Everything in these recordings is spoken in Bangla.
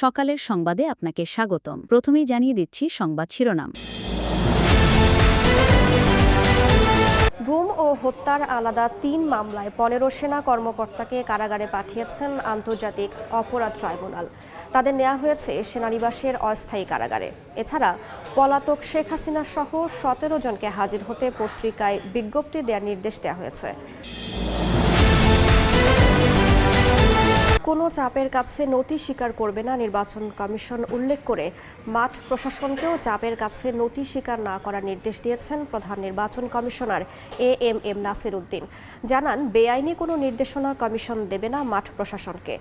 সকালের সংবাদে আপনাকে স্বাগতম। প্রথমেই জানিয়ে দিচ্ছি সংবাদ শিরোনাম। গুম ও হত্যার আলাদা তিন মামলায় পনেরো সেনা কর্মকর্তাকে কারাগারে পাঠিয়েছেন আন্তর্জাতিক অপরাধ ট্রাইব্যুনাল। তাদের নেওয়া হয়েছে সেনানিবাসের অস্থায়ী কারাগারে। এছাড়া পলাতক শেখ হাসিনা সহ সতেরো জনকে হাজির হতে পত্রিকায় বিজ্ঞপ্তি দেওয়ার নির্দেশ দেওয়া হয়েছে। কোনো চাপের কাছে নথি স্বীকার করবে না নির্বাচন কমিশন উল্লেখ করে। মাঠ প্রশাসনকেও চাপের কাছে নথি স্বীকার না করার নির্দেশ দিয়েছেন প্রধান নির্বাচন commissioner A M M Nasir Uddin. জানান, বেআইনি কোনো নির্দেশনা কমিশন দেবে না মাঠ প্রশাসনকে।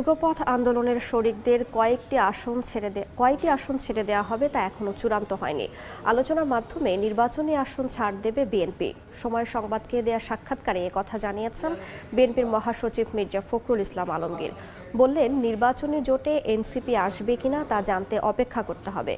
যুগপথ আন্দোলনের শরিকদের কয়েকটি আসন ছেড়ে কয়েকটি আসন ছেড়ে দেওয়া হবে তা এখনও চূড়ান্ত হয়নি। আলোচনার মাধ্যমে নির্বাচনী আসন ছাড় দেবে বিএনপি। সময় সংবাদকে দেয়া সাক্ষাৎকারে কথা জানিয়েছেন বিএনপির মহাসচিব মির্জা ফখরুল ইসলাম আলমগীর। বললেন, নির্বাচনী জোটে এনসিপি আসবে কিনা তা জানতে অপেক্ষা করতে হবে।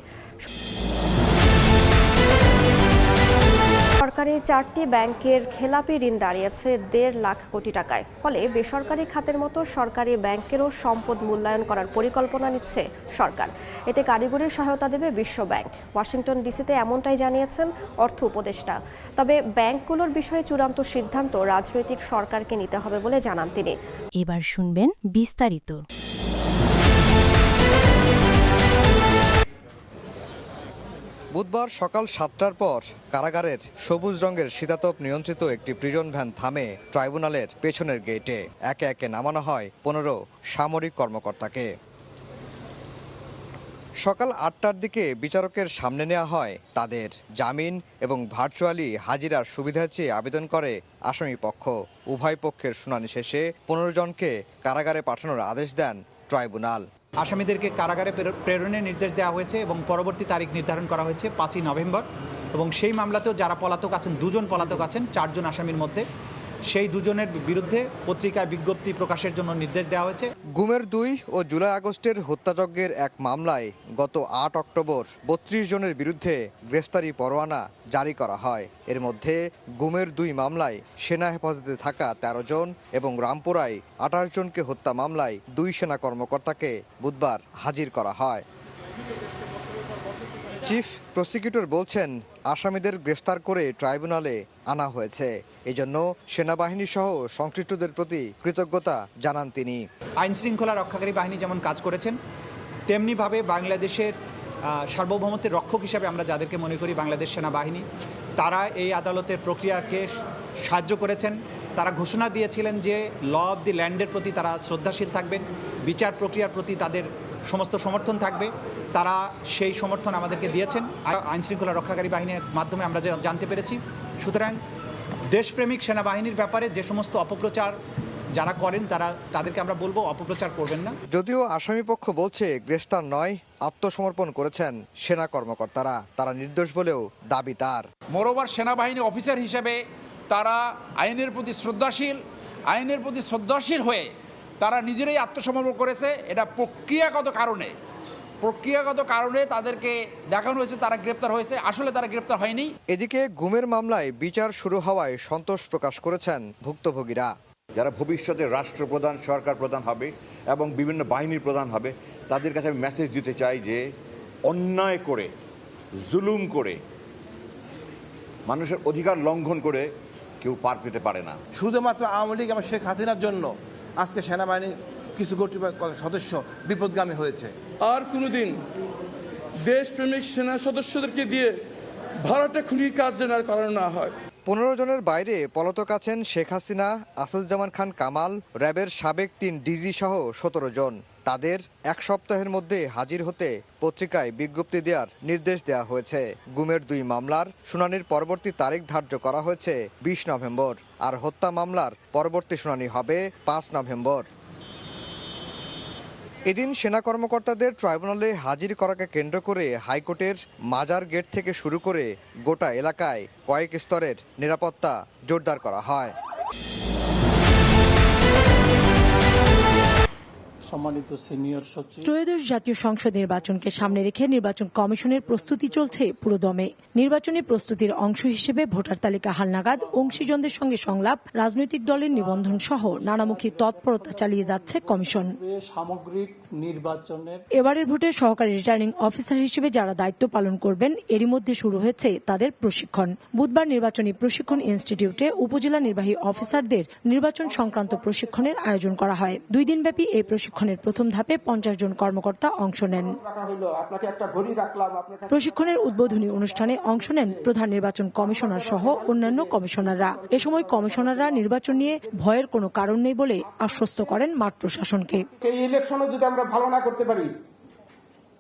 সরকারি চারটি ব্যাংকের খেলাপি ঋণ দাঁড়িয়েছে দেড় লাখ কোটি টাকায়। ফলে বেসরকারি খাতের মতো সরকারি ব্যাংকেরও সম্পদ মূল্যায়ন করার পরিকল্পনা নিচ্ছে সরকার। এতে কারিগরি সহায়তা দেবে বিশ্ব ব্যাংক। ওয়াশিংটন ডিসিতে এমনটাই জানিয়েছেন অর্থ উপদেষ্টা। তবে ব্যাংকগুলোর বিষয়ে চূড়ান্ত সিদ্ধান্ত রাজনৈতিক সরকারকে নিতে হবে বলে জানান তিনি। এবার শুনবেন বিস্তারিত। বুধবার সকাল সাতটার পর কারাগারের সবুজ রঙের শীতাতপ নিয়ন্ত্রিত একটি প্রিজন ভ্যান থামে ট্রাইব্যুনালের পেছনের গেটে। একে একে নামানো হয় পনেরো সামরিক কর্মকর্তাকে। সকাল আটটার দিকে বিচারকের সামনে নেওয়া হয় তাদের জামিন এবং ভার্চুয়ালি হাজিরার সুবিধা চেয়ে আবেদন করে আসামি পক্ষ। উভয় পক্ষের শুনানি শেষে পনেরো জনকে কারাগারে পাঠানোর আদেশ দেন ট্রাইব্যুনাল। আসামিদেরকে কারাগারে প্রের- প্রেরণের নির্দেশ দেওয়া হয়েছে এবং পরবর্তী তারিখ নির্ধারণ করা হয়েছে পাঁচই নভেম্বর এবং সেই মামলাতেও যারা পলাতক আছেন, দুজন পলাতক আছেন, চারজন আসামির মধ্যে। সেই দুজনের বিরুদ্ধে পত্রিকায় বিজ্ঞপ্তি প্রকাশের জন্য নির্দেশ দেওয়া হয়েছে। গুমের দুই ও জুলাই আগস্টের হত্যাযজ্ঞের এক মামলায় গত আট অক্টোবর বত্রিশ জনের বিরুদ্ধে গ্রেফতারি পরোয়ানা জারি করা হয়। এর মধ্যে গুমের দুই মামলায় সেনা হেফাজতে থাকা ১৩ জন এবং রামপুরায় আঠাশ জনকে হত্যা মামলায় দুই সেনা কর্মকর্তাকে বুধবার হাজির করা হয়। চিফ প্রসিকিউটর বলছেন আসামিদের গ্রেফতার করে ট্রাইব্যুনালে আনা হয়েছে। এজন্য সেনাবাহিনী সহ সংশ্লিষ্টদের প্রতি কৃতজ্ঞতা জানান তিনি। আইন শৃঙ্খলা রক্ষাকারী বাহিনী যেমন কাজ করেছেন, তেমনিভাবে বাংলাদেশের সার্বভৌমত্বের রক্ষক হিসাবে আমরা যাদেরকে মনে করি বাংলাদেশ সেনাবাহিনী, তারা এই আদালতের প্রক্রিয়াকে সাহায্য করেছেন। তারা ঘোষণা দিয়েছিলেন যে, ল অব দি ল্যান্ডের প্রতি তারা শ্রদ্ধাশীল থাকবেন, বিচার প্রক্রিয়ার প্রতি তাদের সমস্ত সমর্থন থাকবে। তারা সেই সমর্থন আমাদেরকে দিয়েছেন। আইন শৃঙ্খলা রক্ষাকারী বাহিনীর মাধ্যমে আমরা জানতে পেরেছি। সুতরাং দেশপ্রেমিক সেনাবাহিনীর ব্যাপারে যে সমস্ত অপপ্রচার যারা করেন তারা তাদেরকে আমরা বলব অপপ্রচার করবেন না। যদিও আসামিপক্ষ বলছে গ্রেফতার নয় আত্মসমর্পণ করেছেন সেনা কর্মকর্তারা। তারা নির্দোষ বলেও দাবি তার। মোরোবার সেনাবাহিনী অফিসার হিসেবে তারা আইনের প্রতি শ্রদ্ধাশীল আইনের প্রতি শ্রদ্ধাশীল হয়ে তারা নিজেরাই আত্মসমর্পণ করেছে এটা প্রক্রিয়াগত কারণে। প্রক্রিয়াগত কারণে তাদেরকে দেখানো হয়েছে তারা গ্রেপ্তার হয়েছে। আসলে তারা গ্রেপ্তার হয়নি। এদিকে গুমের মামলায় বিচার শুরু হওয়ায় সন্তোষ প্রকাশ করেছেন ভুক্তভোগীরা। যারা ভবিষ্যতে রাষ্ট্রপ্রধান সরকার প্রধান হবে এবং বিভিন্ন বাহিনীর প্রধান হবে তাদের কাছে আমি মেসেজ দিতে চাই যে অন্যায় করে জুলুম করে মানুষের অধিকার লঙ্ঘন করে কেউ পার পেতে পারে না। শুধুমাত্র আওয়ামী লীগ এবং শেখ হাসিনার জন্য আজকে সেনাবাহিনীর কিছু কর্তৃপক্ষ সদস্য বিপদগামী হয়েছে। আর কোনোদিন দেশপ্রেমিক সেনা সদস্যদেরকে দিয়ে ভারতে খুনির কাজ যেন আর করানো না হয়। পনেরো জনের বাইরে পলাতক আছেন শেখ হাসিনা আসাদুজ্জামান খান কামাল র্যাবের সাবেক তিন ডিজি সহ সতেরো জন। তাদের এক সপ্তাহের মধ্যে হাজির হতে পত্রিকায় বিজ্ঞপ্তি দেওয়ার নির্দেশ দেওয়া হয়েছে। গুমের দুই মামলার শুনানির পরবর্তী তারিখ ধার্য করা হয়েছে বিশ নভেম্বর। আর হত্যা মামলার পরবর্তী শুনানি হবে পাঁচ নভেম্বর। এদিন সেনা কর্মকর্তাদের ট্রাইব্যুনালে হাজির করাকে কেন্দ্র করে হাইকোর্টের মাজার গেট থেকে শুরু করে গোটা এলাকায় কয়েক স্তরের নিরাপত্তা জোরদার করা হয়। সম্মানিত সিনিয়র সচিব। ত্রয়োদশ জাতীয় সংসদ নির্বাচনকে সামনে রেখে নির্বাচন কমিশনের প্রস্তুতি চলছে পুরোদমে নির্বাচনী প্রস্তুতির অংশ হিসেবে ভোটার তালিকা হালনাগাদ অংশীজনদের সঙ্গে সংলাপ রাজনৈতিক দলের নিবন্ধন সহ নানামুখী তৎপরতা চালিয়ে যাচ্ছে কমিশন। সামগ্রিক নির্বাচনের এবারের ভোটে সহকারী রিটার্নিং অফিসার হিসেবে যারা দায়িত্ব পালন করবেন এরই মধ্যে শুরু হয়েছে তাদের প্রশিক্ষণ। বুধবার নির্বাচনী প্রশিক্ষণ ইনস্টিটিউটে উপজেলা নির্বাহী অফিসারদের নির্বাচন সংক্রান্ত প্রশিক্ষণের আয়োজন করা হয়। দুই দিনব্যাপী এই প্রশিক্ষণের প্রথম ধাপে পঞ্চাশ জন কর্মকর্তা অংশ নেন। প্রশিক্ষণের উদ্বোধনী অনুষ্ঠানে অংশ নেন প্রধান নির্বাচন কমিশনার সহ অন্যান্য কমিশনাররা। এ সময় কমিশনাররা নির্বাচন নিয়ে ভয়ের কোনো কারণ নেই বলে আশ্বস্ত করেন মাঠ প্রশাসনকে। এই ইলেকশনও যদি আমরা ভালো না করতে পারি।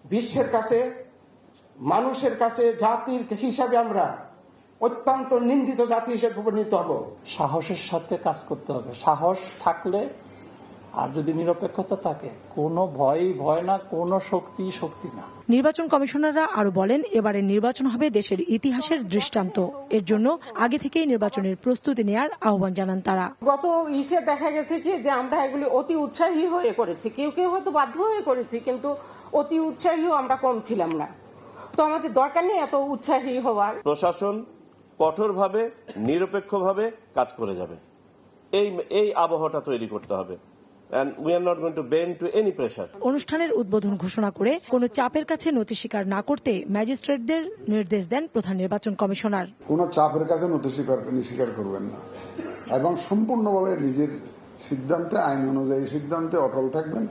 বিশ্বের কাছে, মানুষের কাছে, জাতির হিসাবে আমরা অত্যন্ত নিন্দিত জাতি হিসেবে পরিণত হব। সাহসের সাথে কাজ করতে হবে। সাহস থাকলে আর যদি নিরপেক্ষতা থাকে কোনো ভয়ই ভয় না কোনো শক্তি শক্তি না। নির্বাচন কমিশনাররা আরও বলেন এবারে নির্বাচন হবে দেশের ইতিহাসের দৃষ্টান্ত। এর জন্য আগে থেকেই নির্বাচনের প্রস্তুতি নেয়ার আহ্বান জানান তারা। গত ইসে দেখা গেছে কি যে আমরা এগুলি অতি উৎসাহী হয়ে করেছি। কেউ কেউ হয়তো বাধ্য হয়ে করেছি কিন্তু অতি উৎসাহীও আমরা কম ছিলাম না। তো আমাদের দরকার নেই এত উৎসাহী হওয়ার। প্রশাসন কঠোরভাবে নিরপেক্ষভাবে কাজ করে যাবে। এই এই আবহাওয়াটা তৈরি করতে হবে। And we are not to bend to any pressure অনুষ্ঠানের উদ্বোধন ঘোষণা করে কোনো চাপের কাছে নথি স্বীকার না করতে ম্যাজিস্ট্রেটদের নির্দেশ দেন প্রধান নির্বাচন কমিশনার। কোনো চাপের কাছে নথি স্বীকার স্বীকার করবেন না। এবং সম্পূর্ণভাবে নিজের সিদ্ধান্তে আইন অনুযায়ী সিদ্ধান্তে অটল থাকবেন।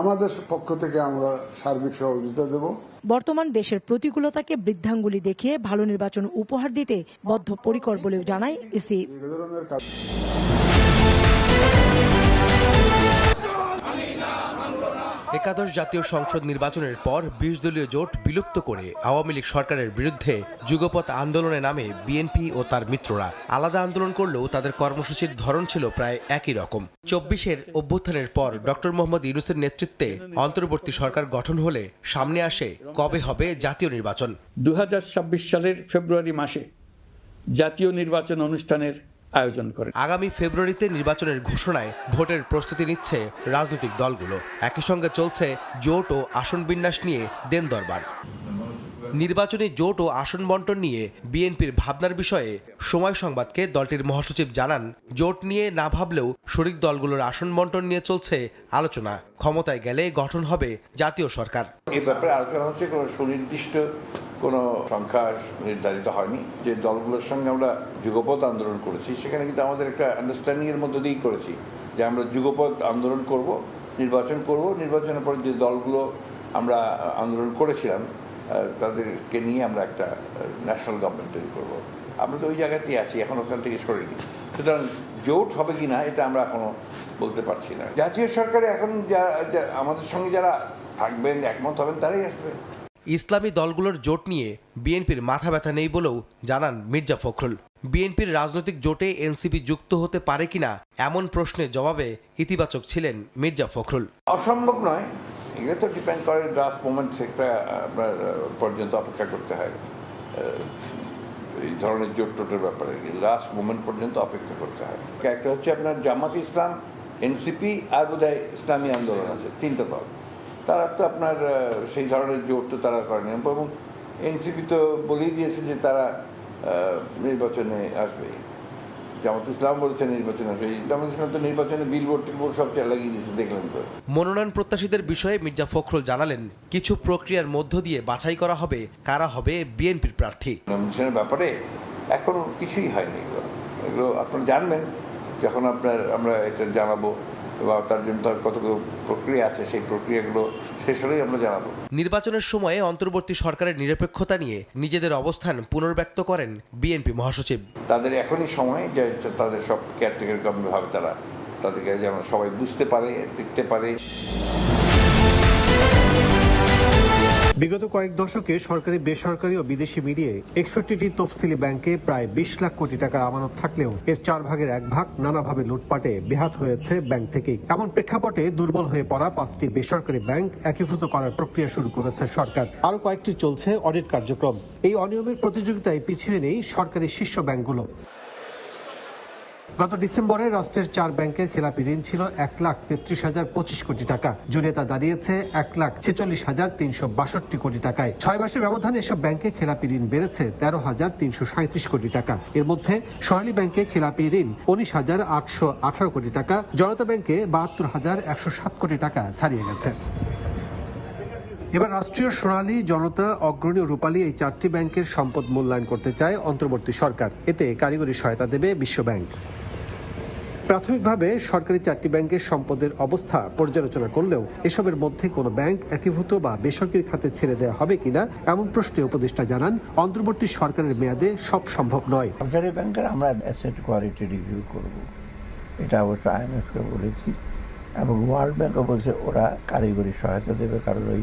আমাদের পক্ষ থেকে আমরা সার্বিক সহযোগিতা দেব। বর্তমান দেশের প্রতিকূলতাকে বৃদ্ধাঙ্গুলি দেখিয়ে ভালো নির্বাচন উপহার দিতে বদ্ধপরিকর বলেও জানায় ইসি একাদশ জাতীয় সংসদ নির্বাচনের পর বিশ দলীয় জোট বিলুপ্ত করে আওয়ামী লীগ সরকারের বিরুদ্ধে যুগপথ আন্দোলনে নামে বিএনপি ও তার মিত্ররা আলাদা আন্দোলন করলেও তাদের কর্মসূচির ধরন ছিল প্রায় একই রকম। চব্বিশের অভ্যুত্থানের পর ডক্টর মোহাম্মদ ইউনুসের নেতৃত্বে অন্তর্বর্তী সরকার গঠন হলে সামনে আসে কবে হবে জাতীয় নির্বাচন। দু হাজার ছাব্বিশ সালের ফেব্রুয়ারি মাসে জাতীয় নির্বাচন অনুষ্ঠানের আয়োজন করেন আগামী ফেব্রুয়ারিতে নির্বাচনের ঘোষণায় ভোটের প্রস্তুতি নিচ্ছে রাজনৈতিক দলগুলো। একই সঙ্গে চলছে জোট ও আসন বিন্যাস নিয়ে দেন দরবার নির্বাচনী জোট ও আসন বন্টন নিয়ে বিএনপির ভাবনার বিষয়ে সময় সংবাদকে দলটির মহাসচিব জানান জোট নিয়ে না ভাবলেও শরিক দলগুলোর আসন বন্টন নিয়ে চলছে আলোচনা। ক্ষমতায় গেলে গঠন হবে জাতীয় সরকার। এই ব্যাপারে আলোচনা হচ্ছে কোনো সুনির্দিষ্ট কোনো সংখ্যা নির্ধারিত হয়নি। যে দলগুলোর সঙ্গে আমরা যুগপথ আন্দোলন করেছি, সেখানে কিন্তু আমাদের একটা আন্ডারস্ট্যান্ডিং এর মধ্যে দিয়েই করেছি যে আমরা যুগপথ আন্দোলন করব, নির্বাচন করব। নির্বাচনের পরে যে দলগুলো আমরা আন্দোলন করেছিলাম তাদেরকে নিয়ে আমরা একটা ন্যাশনাল গভর্নমেন্ট তৈরি করব। আমরা তো ওই জায়গাতেই আছি, এখন ওখান থেকে সরিনি। সুতরাং জোট হবে কি না এটা আমরা এখনও বলতে পারছি না। জাতীয় সরকারে এখন যা- আমাদের সঙ্গে যারা থাকবেন, একমত হবেন, তারাই আসবে। ইসলামী দলগুলোর জোট নিয়ে বিএনপির মাথা ব্যথা নেই বলেও জানান মির্জা ফখরুল। বিএনপির রাজনৈতিক জোটে এনসিপি যুক্ত হতে পারে কিনা এমন প্রশ্নের জবাবে ইতিবাচক ছিলেন মির্জা ফখরুল। অসম্ভব নয়, এগুলো তো ডিপেন্ড করে লাস্ট মোমেন্ট একটা আপনার পর্যন্ত অপেক্ষা করতে হয়। এই ধরনের জোট টোটের ব্যাপারে লাস্ট মোমেন্ট পর্যন্ত অপেক্ষা করতে হয়। একটা হচ্ছে আপনার জামাত ইসলাম, এনসিপি আর বোধহয় ইসলামী আন্দোলন আছে, তিনটা দল। তারা তো আপনার সেই ধরনের জোর তো তারা করেনি। এবং এনসিপি তো বলেই দিয়েছে যে তারা নির্বাচনে আসবে। জামাত ইসলাম বলেছে নির্বাচনে আসবে। জামাত ইসলাম তো নির্বাচনে বিলবোর্ড টিলবোর্ড সব লাগিয়ে দিয়েছে দেখলেন তো। মনোনয়ন প্রত্যাশীদের বিষয়ে মির্জা ফখরুল জানালেন কিছু প্রক্রিয়ার মধ্য দিয়ে বাছাই করা হবে কারা হবে বিএনপির প্রার্থী। নমিনেশনের ব্যাপারে এখনও কিছুই হয়নি এগুলো। এগুলো আপনারা জানবেন যখন আপনার আমরা এটা জানাব। বা তার জন্য তার কতগুলো প্রক্রিয়া আছে সেই প্রক্রিয়াগুলো শেষ হলেই আমরা জানাব। নির্বাচনের সময়ে অন্তর্বর্তী সরকারের নিরপেক্ষতা নিয়ে নিজেদের অবস্থান পুনর্ব্যক্ত করেন বিএনপি মহাসচিব। তাদের এখনই সময় যে তাদের সব কেয়ারটেকার ভাবে তারা তাদেরকে যেন সবাই বুঝতে পারে দেখতে পারে। বিগত কয়েক দশকে সরকারি, বেসরকারি ও বিদেশি মিলিয়ে একষট্টিটি তফসিলি ব্যাংকে প্রায় বিশ লাখ কোটি টাকার আমানত থাকলেও এর চার ভাগের এক ভাগ নানাভাবে লুটপাটে বেহাত হয়েছে ব্যাংক থেকেই। এমন প্রেক্ষাপটে দুর্বল হয়ে পড়া পাঁচটি বেসরকারি ব্যাংক একীভূত করার প্রক্রিয়া শুরু করেছে সরকার। আরও কয়েকটি চলছে অডিট কার্যক্রম। এই অনিয়মের প্রতিযোগিতায় পিছিয়ে নেই সরকারি শীর্ষ ব্যাংকগুলো। গত ডিসেম্বরে রাষ্ট্রের চার ব্যাংকের খেলাপি ঋণ ছিল এক লাখ তেত্রিশ হাজার পঁচিশ কোটি টাকা। জুনে তা দাঁড়িয়েছে এক লাখ ছেচল্লিশ হাজার তিনশো বাষট্টি কোটি টাকায়। ছয় মাসের ব্যবধানে এসব ব্যাংকে খেলাপি ঋণ বেড়েছে তেরো হাজার তিনশো সাঁত্রিশ কোটি টাকা। এর মধ্যে সোনালী ব্যাংকে খেলাপি ঋণ উনিশ হাজার আটশো আঠারো কোটি টাকা, জনতা ব্যাংকে বাহাত্তর হাজার একশো সাত কোটি টাকা ছাড়িয়ে গেছে। এবার রাষ্ট্রীয় সোনালী জনতা, অগ্রণী রূপালী এই চারটি ব্যাংকের সম্পদ মূল্যায়ন করতে চায় অন্তর্বর্তী সরকার। এতে কারিগরি সহায়তা দেবে বিশ্ব ব্যাংক প্রাথমিকভাবে সরকারি চারটি ব্যাংকের সম্পদের অবস্থা পর্যালোচনা করলেও এসবের মধ্যে কোনো ব্যাংক একীভূত বা বেসরকারি খাতে ছেড়ে দেওয়া হবে কিনা, এমন প্রশ্নে উপদেষ্টা জানান, অন্তর্বর্তী সরকারের মেয়াদে সব সম্ভব নয়। সরকারি ব্যাংকের আমরা অ্যাসেট কোয়ালিটি রিভিউ করব। এটা অবশ্য আইএমএফকে বলেছি এবং ওয়ার্ল্ড ব্যাংকও বলছে ওরা কারিগরি সহায়তা দেবে কারণ ওই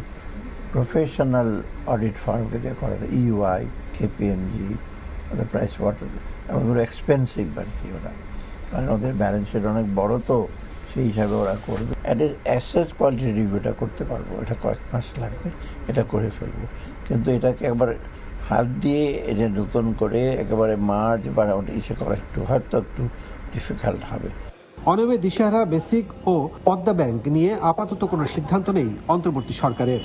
প্রফেশনাল অডিট ফার্মকে দিয়ে করে ইউআই কেপিএমজি প্রাইস ওয়াটার এবং এক্সপেন্সিভ আর কি ওরা। কারণ ওদের ব্যালেন্স শিট অনেক বড় তো, সেই হিসাবে ওরা করবে। অ্যাসেট কোয়ালিটি রিভিউটা করতে পারব, এটা কয়েক মাস লাগবে, এটা করে ফেলব। কিন্তু এটাকে একবার হাত দিয়ে এটা নতুন করে একেবারে মার্চ বা ইসে করা একটু হয়তো একটু ডিফিকাল্ট হবে। অনবে দিশেহারা বেসিক ও পদ্মা ব্যাংক নিয়ে আপাতত কোনো সিদ্ধান্ত নেই অন্তর্বর্তী সরকারের।